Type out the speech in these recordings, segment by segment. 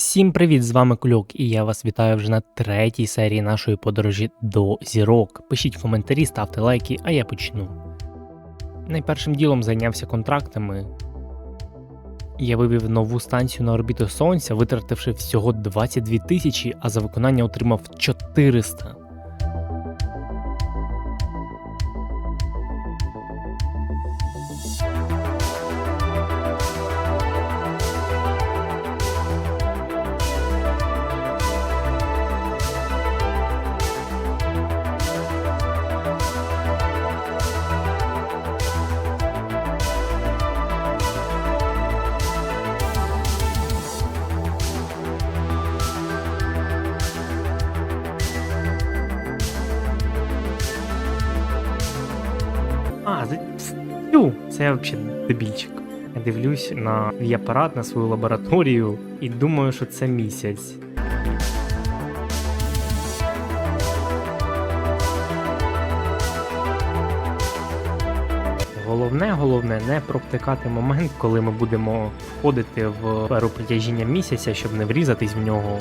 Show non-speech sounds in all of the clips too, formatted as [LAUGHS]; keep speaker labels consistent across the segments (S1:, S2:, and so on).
S1: Всім привіт! З вами Кульок, і я вас вітаю вже на третій серії нашої подорожі до зірок. Пишіть коментарі, ставте лайки, а я почну. Найпершим ділом зайнявся контрактами. Я вивів нову станцію на орбіту Сонця, витративши всього 22 тисячі, а за виконання отримав 400. А, за- це я взагалі дебільчик. Я дивлюсь на свій апарат, на свою лабораторію і думаю, що це місяць. Головне, головне не провтикати момент, коли ми будемо входити в сферу місяця, щоб не врізатись в нього.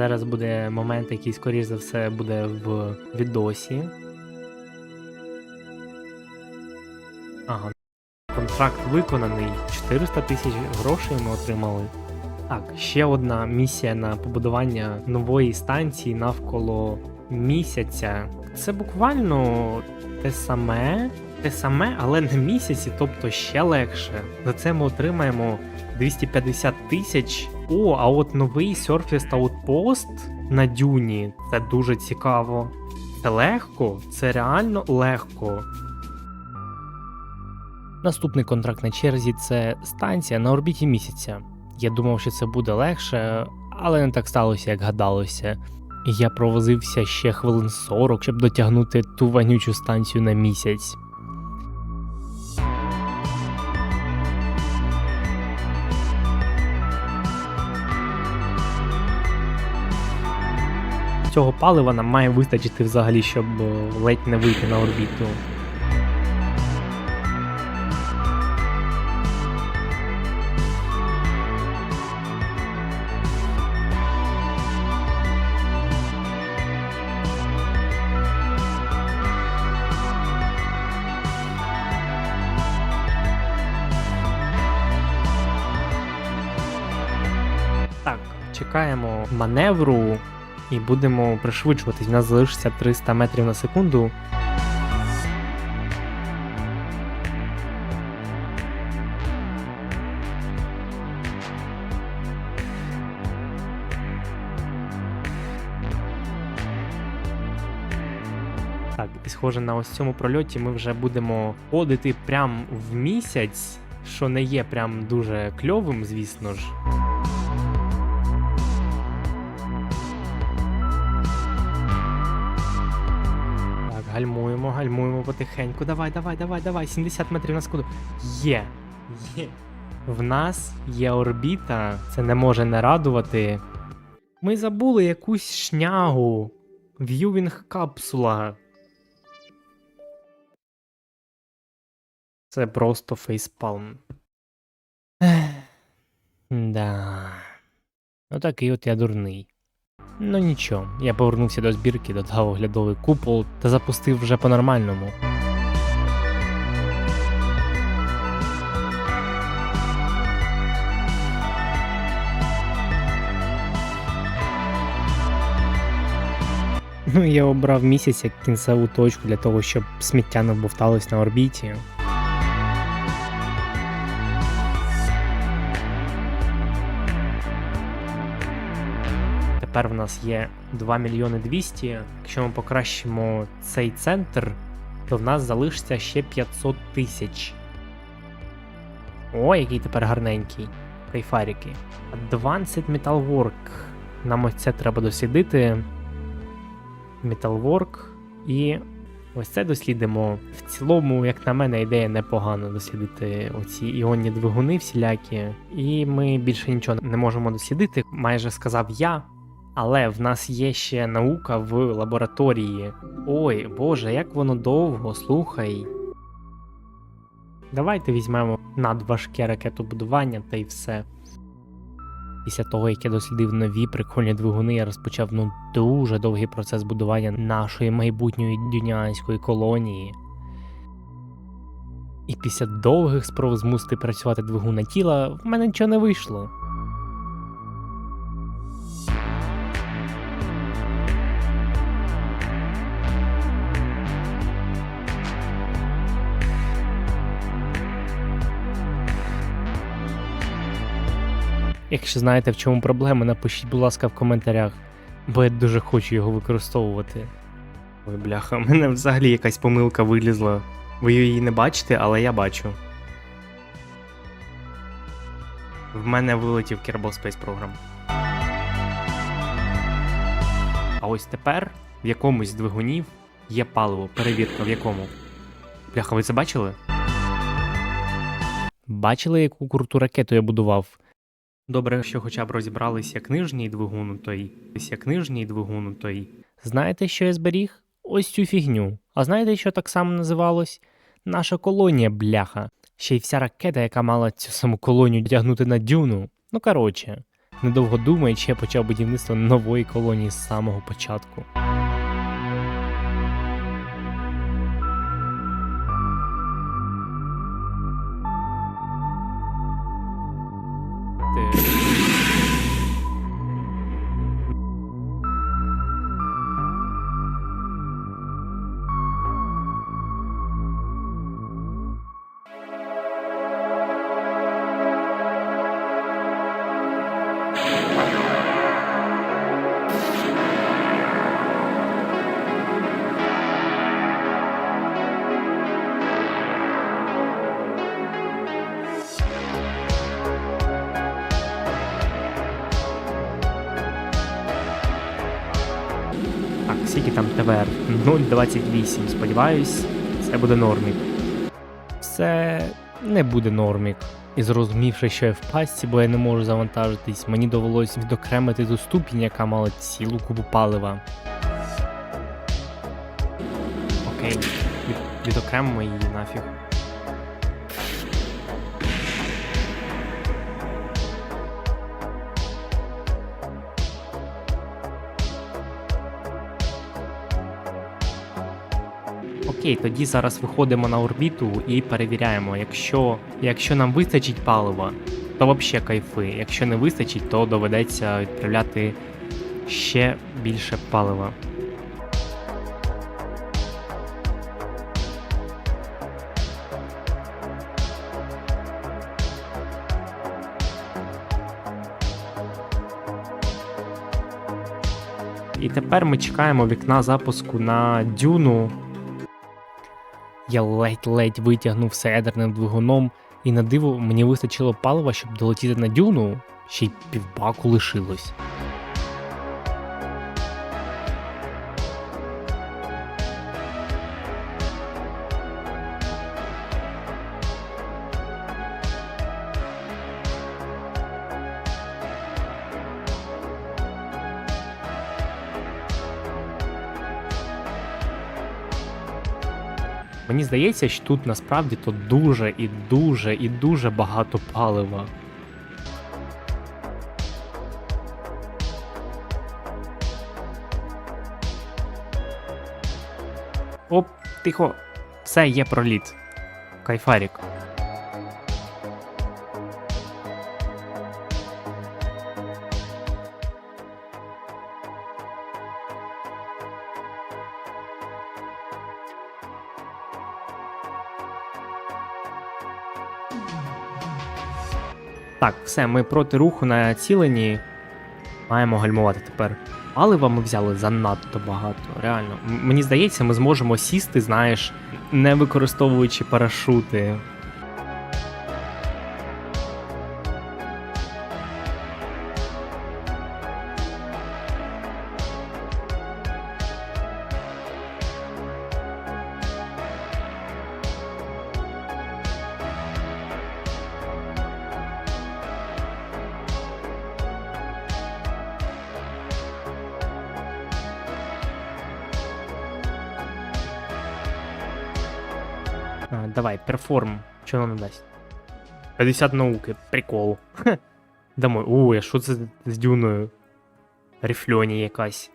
S1: Зараз буде момент, який, скоріш за все, буде в відосі. Ага. Контракт виконаний. 400 тисяч грошей ми отримали. Так, ще одна місія на побудування нової станції навколо місяця. Це буквально те саме, те саме, але на місяці, тобто ще легше. За це ми отримаємо 250 тисяч. О, а от новий Surface Outpost на дюні. Це дуже цікаво. Це легко, це реально легко. Наступний контракт на черзі це станція на орбіті місяця. Я думав, що це буде легше, але не так сталося, як гадалося. Я провозився ще хвилин 40, щоб дотягнути ту вонючу станцію на місяць. Цього палива нам має вистачити взагалі, щоб е, ледь не вийти на орбіту. Так, чекаємо маневру і будемо пришвидшуватись. У нас залишиться 300 метрів на секунду. Так, і схоже на ось цьому прольоті ми вже будемо ходити прям в місяць, що не є прям дуже кльовим, звісно ж. Гальмуємо, гальмуємо потихеньку. Давай, давай, давай, давай. 70 метрів на секунду. Є. Є. В нас є орбіта. Це не може не радувати. Ми забули якусь шнягу. В'ювінг капсула. Це просто фейспалм. Да. Ну такий от я дурний. Ну нічого, я повернувся до збірки, додав оглядовий купол та запустив вже по-нормальному. Ну, я обрав місяць як кінцеву точку для того, щоб сміття не бовталось на орбіті. Тепер в нас є 2 мільйони 200. Якщо ми покращимо цей центр, то в нас залишиться ще 500 тисяч. О, який тепер гарненький. Кайфарики. Advanced Metalwork. Нам ось це треба дослідити. Metalwork. І ось це дослідимо. В цілому, як на мене, ідея непогана дослідити оці іонні двигуни всілякі. І ми більше нічого не можемо дослідити, майже сказав я. Але в нас є ще наука в лабораторії. Ой, Боже, як воно довго, слухай. Давайте візьмемо надважке ракетобудування та й все. Після того, як я дослідив нові прикольні двигуни, я розпочав ну дуже довгий процес будування нашої майбутньої дюнянської колонії. І після довгих спроб змусити працювати двигуна тіла, в мене нічого не вийшло. Якщо знаєте, в чому проблема, напишіть, будь ласка, в коментарях, бо я дуже хочу його використовувати. Ой, бляха, у мене взагалі якась помилка вилізла. Ви її не бачите, але я бачу. В мене вилетів Kerbal Space Program. А ось тепер в якомусь з двигунів є паливо. Перевірка в якому. Бляха, ви це бачили? Бачили, яку круту ракету я будував? Добре, що хоча б розібрались як нижній двигун, то й як нижній двигун, то й. Знаєте, що я зберіг? Ось цю фігню. А знаєте, що так само називалось? Наша колонія, бляха. Ще й вся ракета, яка мала цю саму колонію тягнути на дюну. Ну коротше, недовго думаючи, я почав будівництво нової колонії з самого початку. 0,28. Сподіваюсь, це буде нормік. Це не буде нормік. І зрозумівши, що я в пастці, бо я не можу завантажитись, мені довелось відокремити ту ступінь, яка мала цілу кубу палива. Окей, від, відокремимо її нафіг. Окей, тоді зараз виходимо на орбіту і перевіряємо, якщо, якщо нам вистачить палива, то взагалі кайфи. Якщо не вистачить, то доведеться відправляти ще більше палива. І тепер ми чекаємо вікна запуску на дюну. Я ледь-ледь витягнув ядерним двигуном, і на диво мені вистачило палива, щоб долетіти на дюну, ще й півбаку лишилось. Здається, що тут насправді то дуже і дуже і дуже багато палива. Оп, тихо, все є проліт. Кайфарік. Так, все, ми проти руху націлені. Маємо гальмувати тепер. Палива ми взяли занадто багато, реально. Мені здається, ми зможемо сісти, знаєш, не використовуючи парашути. А, давай, перформ Що нам дасть? 50 науки, прикол. [LAUGHS] Домой. О, я що це з дюною? Рифльоні якась.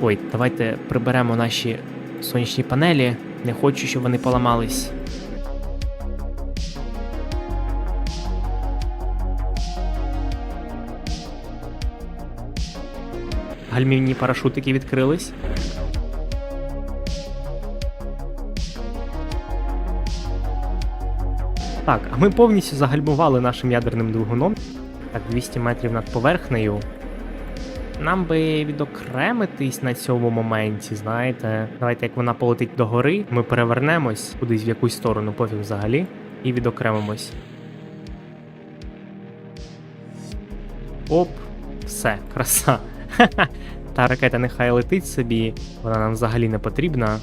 S1: Ой, давайте приберемо наші сонячні панелі. Не хочу, щоб вони поламались. Гальмівні парашутики відкрились. Так, а ми повністю загальмували нашим ядерним двигуном. Так, 200 метрів над поверхнею. Нам би відокремитись на цьому моменті, знаєте. Давайте, як вона полетить догори, ми перевернемось кудись в якусь сторону, пофіг взагалі, і відокремимось. Оп, все, краса. [LAUGHS] Та ракета нехай летить собі, вона нам взагалі не потрібна.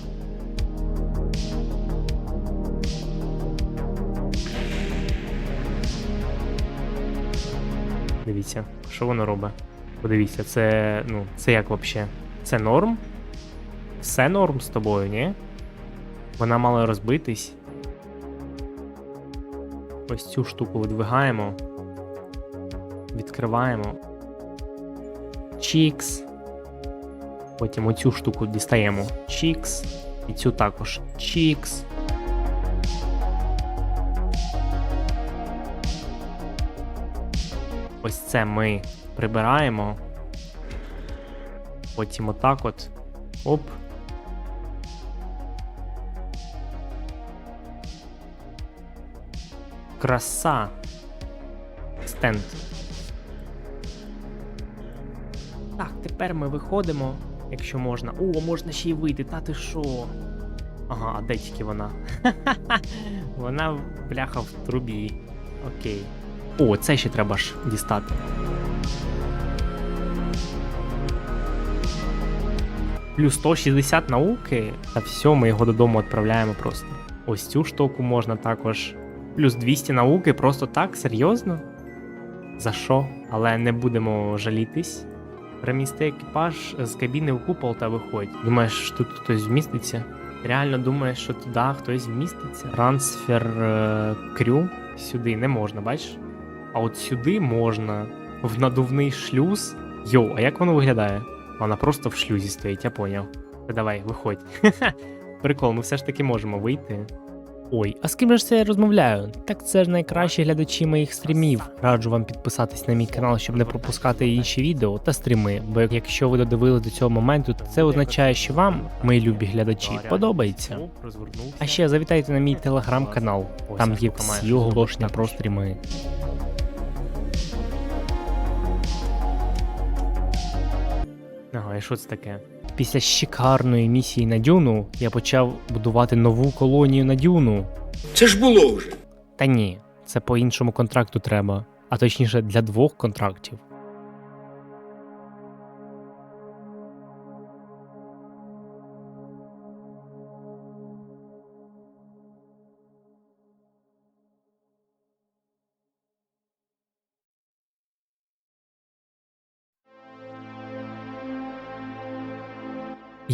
S1: Дивіться, що воно робить. Подивіться, це. ну, це як взагалі? Це норм? Все норм з тобою, ні? Вона мала розбитись. Ось цю штуку видвигаємо. Відкриваємо. Чікс. Потім оцю штуку дістаємо. Чікс. І цю також. Чікс. Ось це ми прибираємо. Потім отак от. Оп. Краса. Стенд. Так, тепер ми виходимо, якщо можна. О, можна ще й вийти, та ти що? Ага, а де тільки вона? [LAUGHS] вона бляха в трубі. Окей. О, це ще треба ж дістати. Плюс 160 науки, та все, ми його додому відправляємо просто. Ось цю штуку можна також. Плюс 200 науки, просто так, серйозно? За що? Але не будемо жалітись. Перемісти екіпаж з кабіни в купол та виходь. Думаєш, що тут хтось вміститься? Реально думаєш, що туди хтось вміститься? Трансфер е, крю сюди не можна, бачиш? А от сюди можна. В надувний шлюз. Йоу, а як воно виглядає? Вона просто в шлюзі стоїть, я поняв. Давай, виходь. [LAUGHS] Прикол, ми все ж таки можемо вийти. Ой, а з ким же це я розмовляю? Так це ж найкращі глядачі моїх стрімів. Раджу вам підписатись на мій канал, щоб не пропускати інші відео та стріми. Бо якщо ви додивили до цього моменту, це означає, що вам, мої любі глядачі, подобається. А ще завітайте на мій телеграм-канал. Там є всі оголошення про стріми. Ага, і що це таке? Після шикарної місії на Дюну я почав будувати нову колонію на Дюну.
S2: Це ж було вже.
S1: Та ні, це по іншому контракту треба, а точніше для двох контрактів.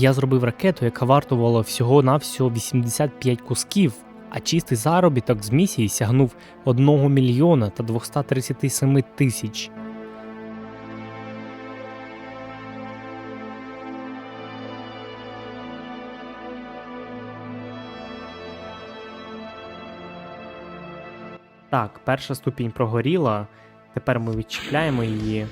S1: Я зробив ракету, яка вартувала всього-навсього 85 кусків, а чистий заробіток з місії сягнув 1 мільйона та 237 тисяч. Так, перша ступінь прогоріла. Тепер ми відчіпляємо її.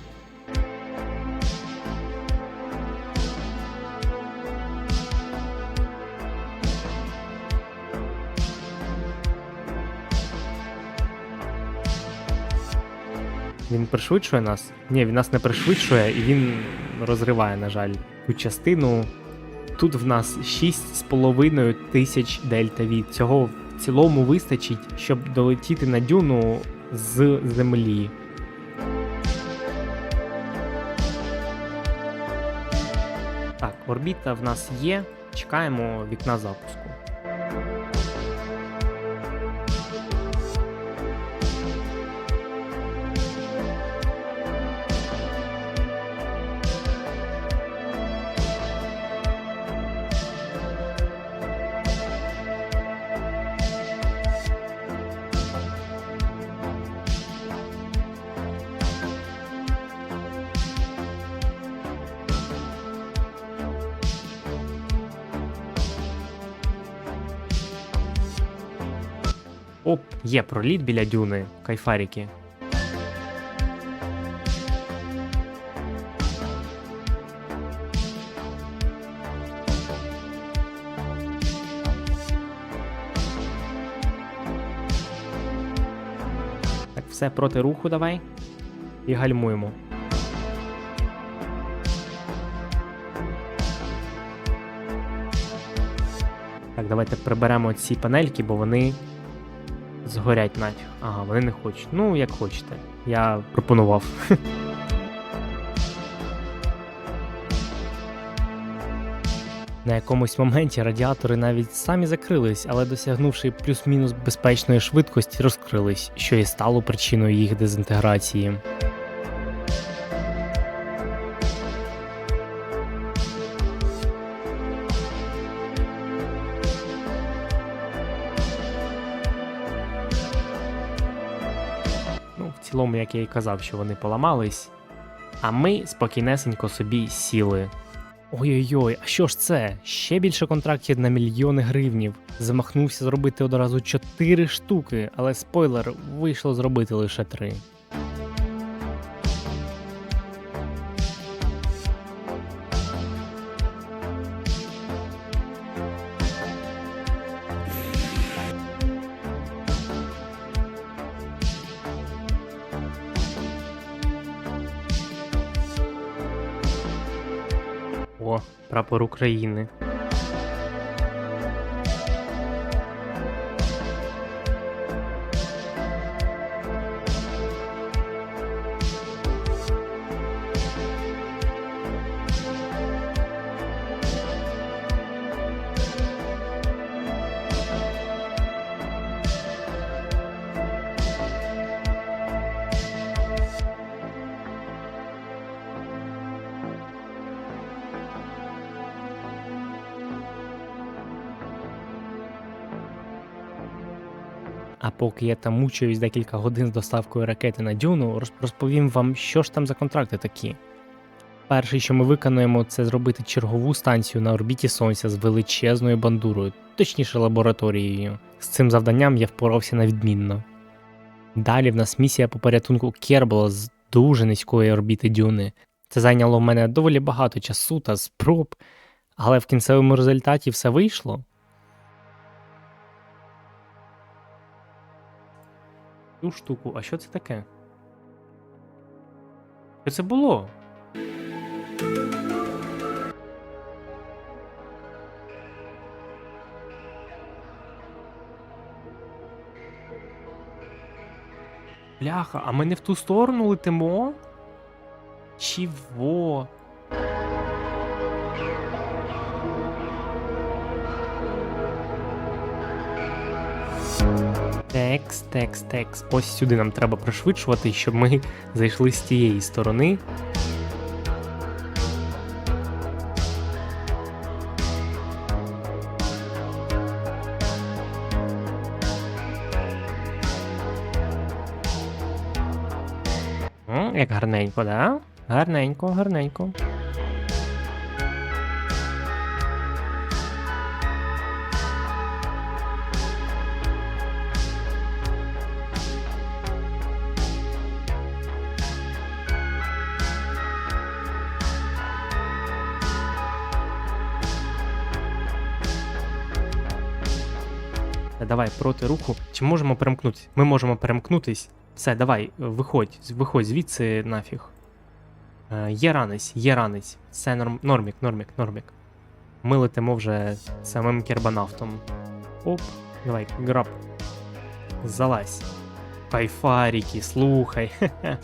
S1: Він пришвидшує нас? Ні, він нас не пришвидшує і він розриває, на жаль, цю частину. Тут в нас 6,5 тисяч дельта від. Цього в цілому вистачить, щоб долетіти на дюну з землі. Так, орбіта в нас є. чекаємо вікна запуску. Є проліт біля дюни, кайфаріки. Так, все проти руху давай. І гальмуємо. Так, давайте приберемо ці панельки, бо вони згорять нафіг. Ага, вони не хочуть. Ну, як хочете. Я пропонував. [LAUGHS] На якомусь моменті радіатори навіть самі закрились, але досягнувши плюс-мінус безпечної швидкості, розкрились, що і стало причиною їх дезінтеграції. Як я і казав, що вони поламались. А ми спокійнесенько собі сіли. Ой-ой-ой, а що ж це? Ще більше контрактів на мільйони гривнів. Замахнувся зробити одразу 4 штуки, але спойлер, вийшло зробити лише 3. Прапор України. А поки я там мучуюсь декілька годин з доставкою ракети на дюну, розповім вам, що ж там за контракти такі. Перший, що ми виконуємо, це зробити чергову станцію на орбіті Сонця з величезною бандурою, точніше лабораторією. З цим завданням я впорався на відмінно. Далі в нас місія по порятунку Кербала з дуже низької орбіти дюни. Це зайняло в мене доволі багато часу та спроб, але в кінцевому результаті все вийшло. Цю штуку, а що це таке? Що це було? Бляха, а ми не в ту сторону летимо? Чого? Текс, текс, текс. Ось сюди нам треба пришвидшувати, щоб ми зайшли з тієї сторони. Як гарненько, да? Гарненько, гарненько. Давай проти руху. Чи можемо перемкнутися? Ми можемо перемкнутись. Все, давай, виходь, виходь звідси нафіг. Е, є ранець, є ранець. Все норм, нормік, нормік, нормік. Ми летимо вже самим кербанавтом. Оп, давай, граб. Залазь. Кайфаріки, слухай. [LAUGHS]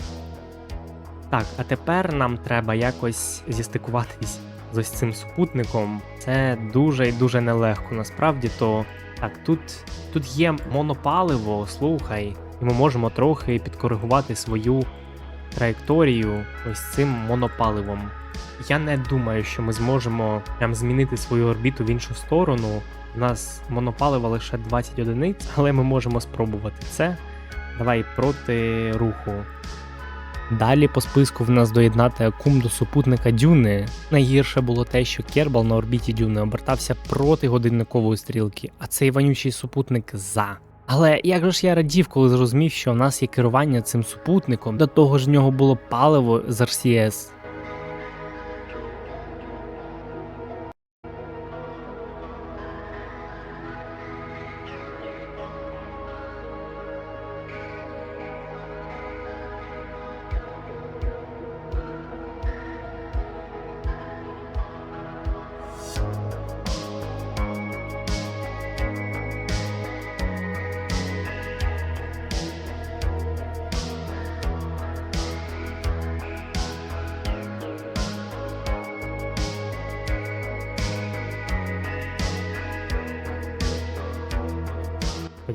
S1: Так, а тепер нам треба якось зістикуватись з ось цим супутником. Це дуже і дуже нелегко. Насправді то так, тут, тут є монопаливо, слухай, і ми можемо трохи підкоригувати свою траєкторію ось цим монопаливом. Я не думаю, що ми зможемо прям змінити свою орбіту в іншу сторону. У нас монопалива лише 20 одиниць, але ми можемо спробувати це. Давай проти руху. Далі по списку в нас доєднати акум до супутника Дюни. Найгірше було те, що Кербал на орбіті Дюни обертався проти годинникової стрілки, а цей вонючий супутник за. Але як же ж я радів, коли зрозумів, що в нас є керування цим супутником, до того ж в нього було паливо з RCS.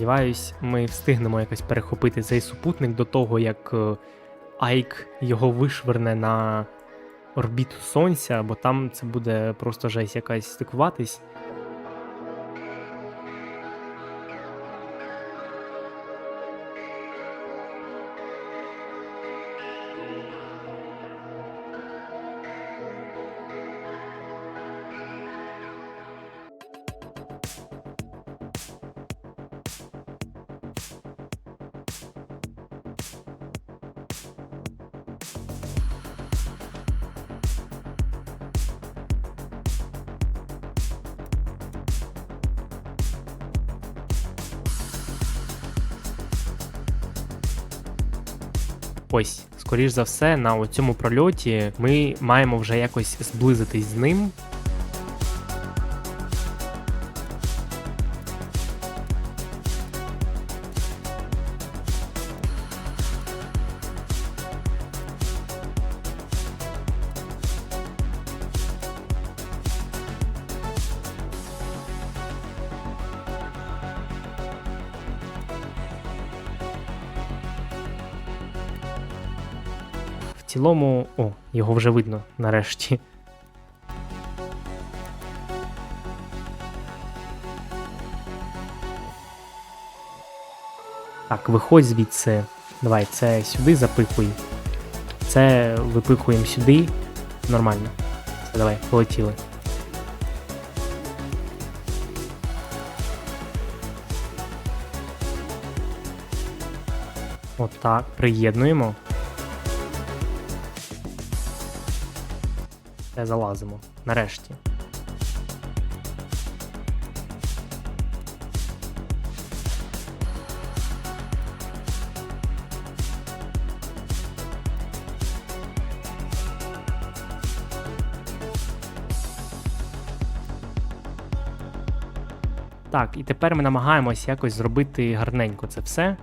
S1: Сподіваюсь, ми встигнемо якось перехопити цей супутник до того, як е, Айк його вишверне на орбіту Сонця, бо там це буде просто жесть якась стикуватись. Ось, скоріш за все, на цьому прольоті ми маємо вже якось зблизитись з ним. Цілому, о, його вже видно нарешті. Так, виходь звідси. Давай, це сюди запихуй. Це випихуємо сюди. Нормально. Все, давай, полетіли. Отак, приєднуємо. Все, залазимо. Нарешті. Так, і тепер ми намагаємось якось зробити гарненько це все.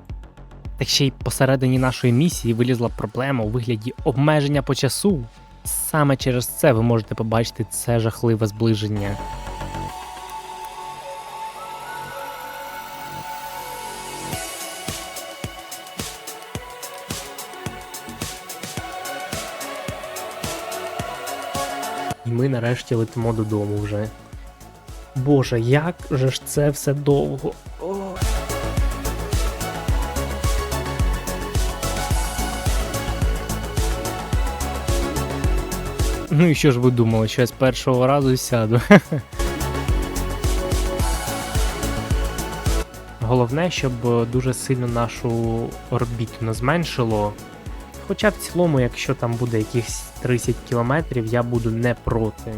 S1: Так ще й посередині нашої місії вилізла проблема у вигляді обмеження по часу. Саме через це ви можете побачити це жахливе зближення. І ми нарешті летимо додому вже. Боже, як же ж це все довго. Ну і що ж ви думали, що я з першого разу сяду? [LAUGHS] Головне, щоб дуже сильно нашу орбіту не зменшило. Хоча в цілому, якщо там буде якихось 30 кілометрів, я буду не проти.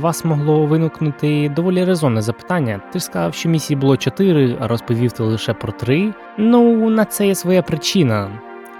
S1: Вас могло виникнути доволі резонне запитання. Ти ж сказав, що місій було 4, а розповів ти лише про 3. Ну, на це є своя причина.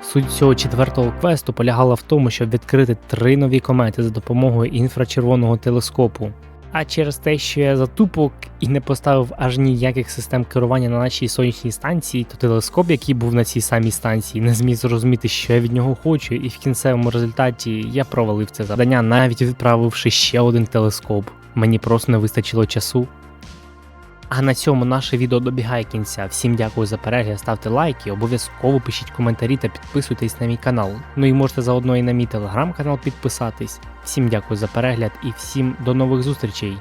S1: Суть цього четвертого квесту полягала в тому, щоб відкрити три нові комети за допомогою інфрачервоного телескопу. А через те, що я затупок і не поставив аж ніяких систем керування на нашій сонячній станції, то телескоп, який був на цій самій станції, не зміг зрозуміти, що я від нього хочу, і в кінцевому результаті я провалив це завдання, навіть відправивши ще один телескоп. Мені просто не вистачило часу. А на цьому наше відео добігає кінця. Всім дякую за перегляд, ставте лайки, обов'язково пишіть коментарі та підписуйтесь на мій канал. Ну і можете заодно і на мій телеграм-канал підписатись. Всім дякую за перегляд і всім до нових зустрічей.